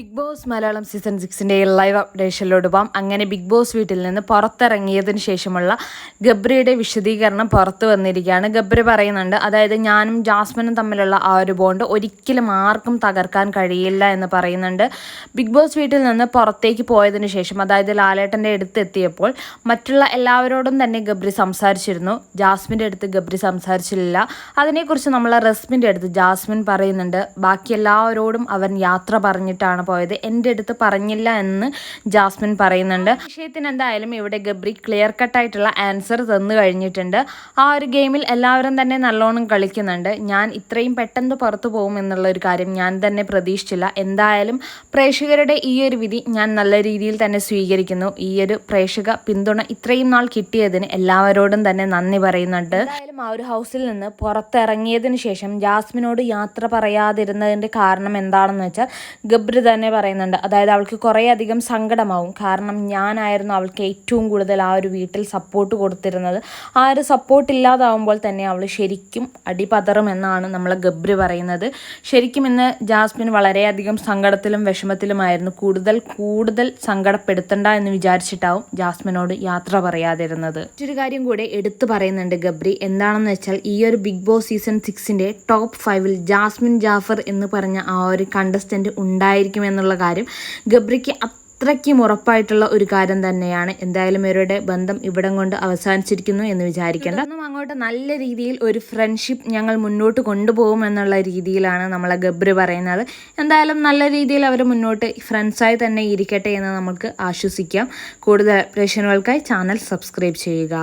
Big boss Malayalam season സിക്സിന്റെ live അപ്ഡേഷനിലോട്ട് പോകാം. അങ്ങനെ ബിഗ് ബോസ് വീട്ടിൽ നിന്ന് പുറത്തിറങ്ങിയതിന് ശേഷമുള്ള ഗബ്രിയുടെ വിശദീകരണം പുറത്തു വന്നിരിക്കുകയാണ്. ഗബ്രി പറയുന്നുണ്ട് അതായത് ഞാനും ജാസ്മിനും തമ്മിലുള്ള ആ ഒരു ബോണ്ട് ഒരിക്കലും ആർക്കും തകർക്കാൻ കഴിയില്ല എന്ന് പറയുന്നുണ്ട്. ബിഗ് ബോസ് വീട്ടിൽ നിന്ന് പുറത്തേക്ക് പോയതിന് ശേഷം അതായത് ലാലേട്ടന്റെ അടുത്ത് എത്തിയപ്പോൾ മറ്റുള്ള എല്ലാവരോടും തന്നെ ഗബ്രി സംസാരിച്ചിരുന്നു. ജാസ്മിന്റെ അടുത്ത് ഗബ്രി സംസാരിച്ചില്ല. അതിനെക്കുറിച്ച് നമ്മൾ റസ്മിന്റെ അടുത്ത് ജാസ്മിൻ പറയുന്നുണ്ട് ബാക്കി എല്ലാവരോടും അവൻ യാത്ര പറഞ്ഞിട്ടാണ് പോയത്. എന്റെ അടുത്ത് പറഞ്ഞില്ല എന്ന് ജാസ്മിൻ പറയുന്നുണ്ട്. വിഷയത്തിന് എന്തായാലും ഇവിടെ ഗബ്രി ക്ലിയർ കട്ടായിട്ടുള്ള ആൻസർ തന്നു കഴിഞ്ഞിട്ടുണ്ട്. ആ ഒരു ഗെയിമിൽ എല്ലാവരും തന്നെ നല്ലോണം കളിക്കുന്നുണ്ട്. ഞാൻ ഇത്രയും പെട്ടെന്ന് പുറത്തു പോകും എന്നുള്ള ഒരു കാര്യം ഞാൻ തന്നെ പ്രതീക്ഷിച്ചില്ല. എന്തായാലും പ്രേക്ഷകരുടെ ഈ ഒരു വിധി ഞാൻ നല്ല രീതിയിൽ തന്നെ സ്വീകരിക്കുന്നു. ഈ ഒരു പ്രേക്ഷക പിന്തുണ ഇത്രയും നാൾ കിട്ടിയതിന് എല്ലാവരോടും തന്നെ നന്ദി പറയുന്നുണ്ട്. എന്തായാലും ആ ഒരു ഹൗസിൽ നിന്ന് പുറത്തിറങ്ങിയതിന് ശേഷം ജാസ്മിനോട് യാത്ര പറയാതിരുന്നതിന്റെ കാരണം എന്താണെന്ന് വെച്ചാൽ ഗബ്രി പറയുന്നുണ്ട്. അതായത് അവൾക്ക് കുറേ അധികം സങ്കടമാവും. കാരണം ഞാനായിരുന്നു അവൾക്ക് ഏറ്റവും കൂടുതൽ ആ ഒരു വീട്ടിൽ സപ്പോർട്ട് കൊടുത്തിരുന്നത്. ആ ഒരു സപ്പോർട്ട് ഇല്ലാതാവുമ്പോൾ തന്നെ അവൾ ശരിക്കും അടിപതറുമെന്നാണ് നമ്മളെ ഗബ്രി പറയുന്നത്. ശരിക്കും ഇന്ന് ജാസ്മിൻ വളരെയധികം സങ്കടത്തിലും വിഷമത്തിലുമായിരുന്നു. കൂടുതൽ കൂടുതൽ സങ്കടപ്പെടുത്തണ്ട എന്ന് വിചാരിച്ചിട്ടാവും ജാസ്മിനോട് യാത്ര പറയാതിരുന്നത്. മറ്റൊരു കാര്യം കൂടെ എടുത്തു പറയുന്നുണ്ട് ഗബ്രി. എന്താണെന്ന് വെച്ചാൽ ഈ ഒരു ബിഗ് ബോസ് സീസൺ സിക്സിന്റെ ടോപ്പ് ഫൈവിൽ ജാസ്മിൻ ജാഫർ എന്ന് പറഞ്ഞ ആ ഒരു കണ്ടസ്റ്റന്റ് കണ്ടസ്റ്റന്റ് ഉണ്ടായിരിക്കുമെന്നുള്ള കാര്യം ഗബ്രിക്ക് അത്രയ്ക്കും ഉറപ്പായിട്ടുള്ള ഒരു കാര്യം തന്നെയാണ്. എന്തായാലും ഇവരുടെ ബന്ധം ഇവിടം കൊണ്ട് അവസാനിച്ചിരിക്കുന്നു എന്ന് വിചാരിക്കേണ്ട. ഒന്നും അങ്ങോട്ട് നല്ല രീതിയിൽ ഒരു ഫ്രണ്ട്ഷിപ്പ് ഞങ്ങൾ മുന്നോട്ട് കൊണ്ടുപോകും എന്നുള്ള രീതിയിലാണ് നമ്മളെ ഗബ്രി പറയുന്നത്. എന്തായാലും നല്ല രീതിയിൽ അവർ മുന്നോട്ട് ഫ്രണ്ട്സായി തന്നെ ഇരിക്കട്ടെ എന്ന് നമുക്ക് ആശ്വസിക്കാം. കൂടുതൽ പ്രേക്ഷകർക്കായി ചാനൽ സബ്സ്ക്രൈബ് ചെയ്യുക.